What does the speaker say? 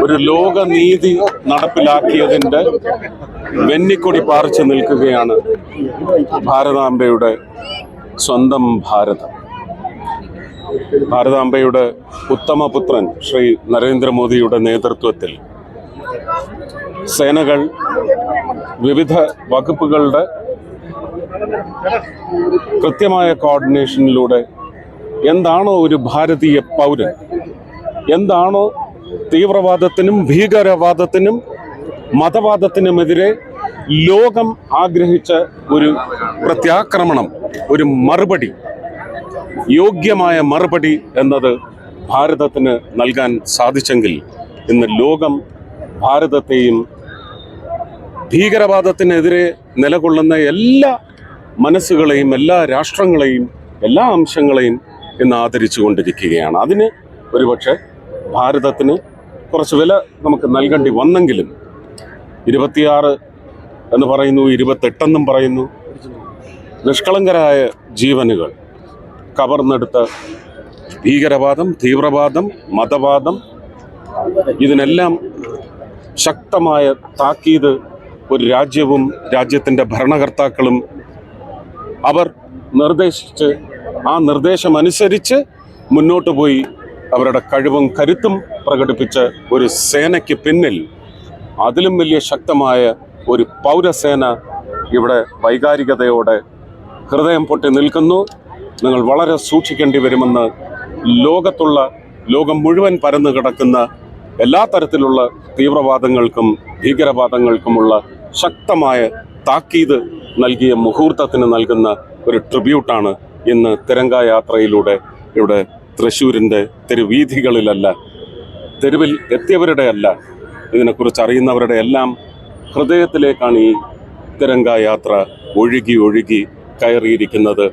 ഒരു ലോകനീതി നടപ്പിലാക്കിയതിന്റെ വെന്നിക്കൊടി പാറിച്ചു നിൽക്കുകയാണ് ഭാരതാംബയുടെ സ്വന്തം ഭാരതം. ഭാരതാംബയുടെ ഉത്തമപുത്രൻ ശ്രീ നരേന്ദ്രമോദിയുടെ നേതൃത്വത്തിൽ സേനകൾ വിവിധ വകുപ്പുകളുടെ കൃത്യമായ കോർഡിനേഷനിലൂടെ എന്താണോ ഒരു ഭാരതീയ പൗരൻ എന്താണോ തീവ്രവാദത്തിനും ഭീകരവാദത്തിനും മതവാദത്തിനുമെതിരെ ലോകം ആഗ്രഹിച്ച ഒരു പ്രത്യാക്രമണം ഒരു മറുപടി യോഗ്യമായ മറുപടി എന്നത് ഭാരതത്തിന് നൽകാൻ സാധിച്ചെങ്കിൽ ഇന്ന് ലോകം ഭാരതത്തെയും ഭീകരവാദത്തിനെതിരെ നിലകൊള്ളുന്ന എല്ലാ മനസ്സുകളെയും എല്ലാ രാഷ്ട്രങ്ങളെയും എല്ലാ അംശങ്ങളെയും ഇന്ന് ആദരിച്ചു കൊണ്ടിരിക്കുകയാണ് അതിന് ഒരുപക്ഷെ ഭാരതത്തിന് കുറച്ച് വില നമുക്ക് നൽകേണ്ടി വന്നെങ്കിലും ഇരുപത്തിയാറ് എന്ന് പറയുന്നു ഇരുപത്തെട്ടെന്നും പറയുന്നു. നിഷ്കളങ്കരായ ജീവനുകൾ കവർന്നെടുത്ത ഭീകരവാദം തീവ്രവാദം മതവാദം ഇതിനെല്ലാം ശക്തമായ താക്കീത് ഒരു രാജ്യവും രാജ്യത്തിന്റെ ഭരണകർത്താക്കളും അവർ നിർദ്ദേശിച്ച് ആ നിർദ്ദേശമനുസരിച്ച് മുന്നോട്ട് പോയി അവരുടെ കഴിവും കരുത്തും പ്രകടിപ്പിച്ച് ഒരു സേനയ്ക്ക് പിന്നിൽ അതിലും വലിയ ശക്തമായ ഒരു പൗരസേന ഇവിടെ വൈകാരികതയോടെ ഹൃദയം പൊട്ടി നിൽക്കുന്നു. നിങ്ങൾ വളരെ സൂക്ഷിക്കേണ്ടി വരുമെന്ന് ലോകത്തുള്ള ലോകം മുഴുവൻ പരന്നു കിടക്കുന്ന എല്ലാ തരത്തിലുള്ള തീവ്രവാദങ്ങൾക്കും ഭീകരവാദങ്ങൾക്കുമുള്ള ശക്തമായ താക്കീത് നൽകിയ മുഹൂർത്തത്തിന് നൽകുന്ന ഒരു ട്രിബ്യൂട്ടാണ് ഇന്ന് തിരങ്ക യാത്രയിലൂടെ ഇവിടെ തൃശ്ശൂരിന്റെ തെരുവീഥികളിലല്ല തെരുവിൽ എത്തിയവരുടെ അല്ല ഇതിനെക്കുറിച്ച് അറിയുന്നവരുടെ എല്ലാം ഹൃദയത്തിലേക്കാണ് ഈ തിരങ്കായാത്ര ഒഴുകി ഒഴുകി കയറിയിരിക്കുന്നത്.